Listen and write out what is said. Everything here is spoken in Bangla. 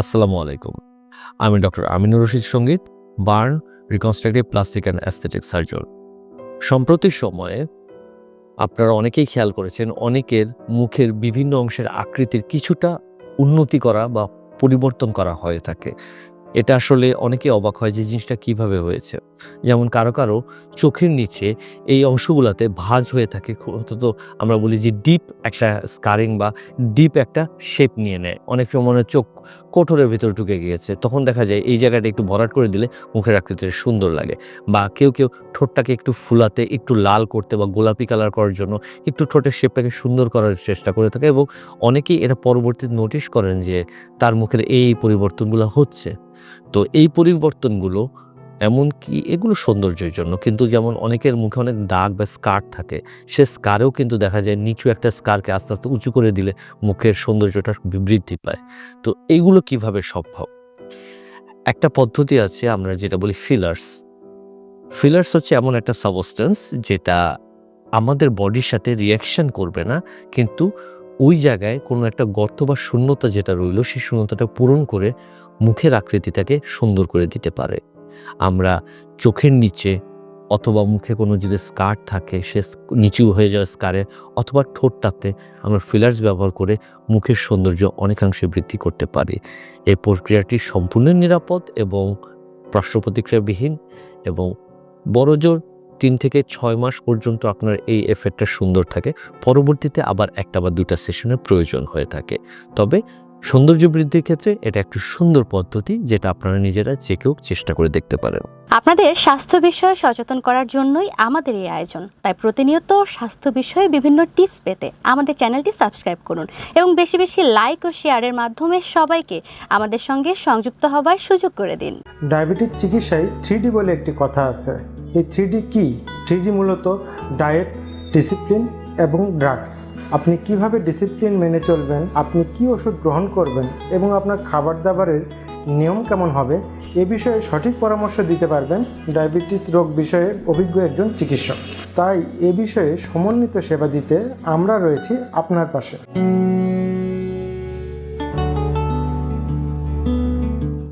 আসসালামু আলাইকুম। আমি doctor Aminur Rashid Sangeet, burn reconstructive plastic and aesthetic surgeon. সম্প্রতি সময়ে আপনারা অনেকেই খেয়াল করেছেন, অনেকের মুখের বিভিন্ন অংশের আকৃতির কিছুটা উন্নতি করা বা পরিবর্তন করা হয়ে থাকে। এটা আসলে অনেকে অবাক হয় যে জিনিসটা কীভাবে হয়েছে। যেমন কারও কারও চোখের নিচে এই অংশগুলোতে ভাঁজ হয়ে থাকে অন্তত আমরা বলি যে ডিপ একটা স্কারিং বা ডিপ একটা শেপ নিয়ে নেয়। অনেক সময় মনে চোখ কোঠরের ভিতর ঢুকে গিয়েছে। তখন দেখা যায় এই জায়গাটা একটু ভরাট করে দিলে মুখের আকৃতিটা সুন্দর লাগে বা কেউ কেউ ঠোঁটটাকে একটু ফুলাতে, একটু লাল করতে বা গোলাপি কালার করার জন্য একটু ঠোঁটের শেপটাকে সুন্দর করার চেষ্টা করে থাকে এবং অনেকেই এটা পরবর্তীতে নোটিশ করেন যে তার মুখের এই এই পরিবর্তনগুলো হচ্ছে। তো এই পরিবর্তনগুলো এমনকি এগুলো সৌন্দর্যের জন্য। কিন্তু যেমন অনেকের মুখে অনেক দাগ বা স্কার থাকে, সে স্কারেও কিন্তু দেখা যায় নিচু একটা স্কারকে আস্তে আস্তে উঁচু করে দিলে মুখের সৌন্দর্যটা বৃদ্ধি পায়। তো এইগুলো কীভাবে সম্ভব? একটা পদ্ধতি আছে আমরা যেটা বলি ফিলার্স ফিলার্স হচ্ছে এমন একটা সাবস্টেন্স যেটা আমাদের বডির সাথে রিয়াকশন করবে না, কিন্তু ওই জায়গায় কোনো একটা গর্ত বা শূন্যতা যেটা রইল, সেই শূন্যতাটা পূরণ করে মুখের আকৃতিটাকে সুন্দর করে দিতে পারে। আমরা চোখের নিচে অথবা মুখে কোনো যদি স্কার থাকে, সে নিচু হয়ে যাওয়া স্কারে অথবা ঠোঁটটাতে আমরা ফিলার্স ব্যবহার করে মুখের সৌন্দর্য অনেকাংশে বৃদ্ধি করতে পারি। এই প্রক্রিয়াটি সম্পূর্ণ নিরাপদ এবং পার্শ্ব প্রতিক্রিয়াবিহীন এবং বড়জোর তিন থেকে ছয় মাস পর্যন্ত আপনার এই এফেক্টটা সুন্দর থাকে। পরবর্তীতে আবার একটা বা দুটা সেশনের প্রয়োজন হয়ে থাকে। তবে সৌন্দর্য বৃদ্ধির ক্ষেত্রে এটা একটু সুন্দর পদ্ধতি যেটা আপনারা নিজেরা যে কেউ চেষ্টা করে দেখতে পারেন। আপনাদের স্বাস্থ্য বিষয়ে সচেতন করার জন্যই আমাদের এই আয়োজন। তাই প্রতিনিয়ত স্বাস্থ্য বিষয়ে বিভিন্ন টিপস পেতে আমাদের চ্যানেলটি সাবস্ক্রাইব করুন এবং বেশি বেশি লাইক ও শেয়ারের মাধ্যমে সবাইকে আমাদের সঙ্গে সংযুক্ত হবার সুযোগ করে দিন। ডায়াবেটিস চিকিৎসায় থ্রি বলে একটি কথা আছে। এই থ্রি কি? থ্রি মূলত ডায়েট ডিসিপ্লিন এবং ড্রাগস আপনি কীভাবে ডিসিপ্লিন মেনে চলবেন, আপনি কি ওষুধ গ্রহণ করবেন এবং আপনার খাবার দাবারের নিয়ম কেমন হবে, এ বিষয়ে সঠিক পরামর্শ দিতে পারবেন ডায়াবেটিস রোগ বিষয়ে অভিজ্ঞ একজন চিকিৎসক। তাই এ বিষয়ে সমন্বিত সেবা দিতে আমরা রয়েছি আপনার পাশে।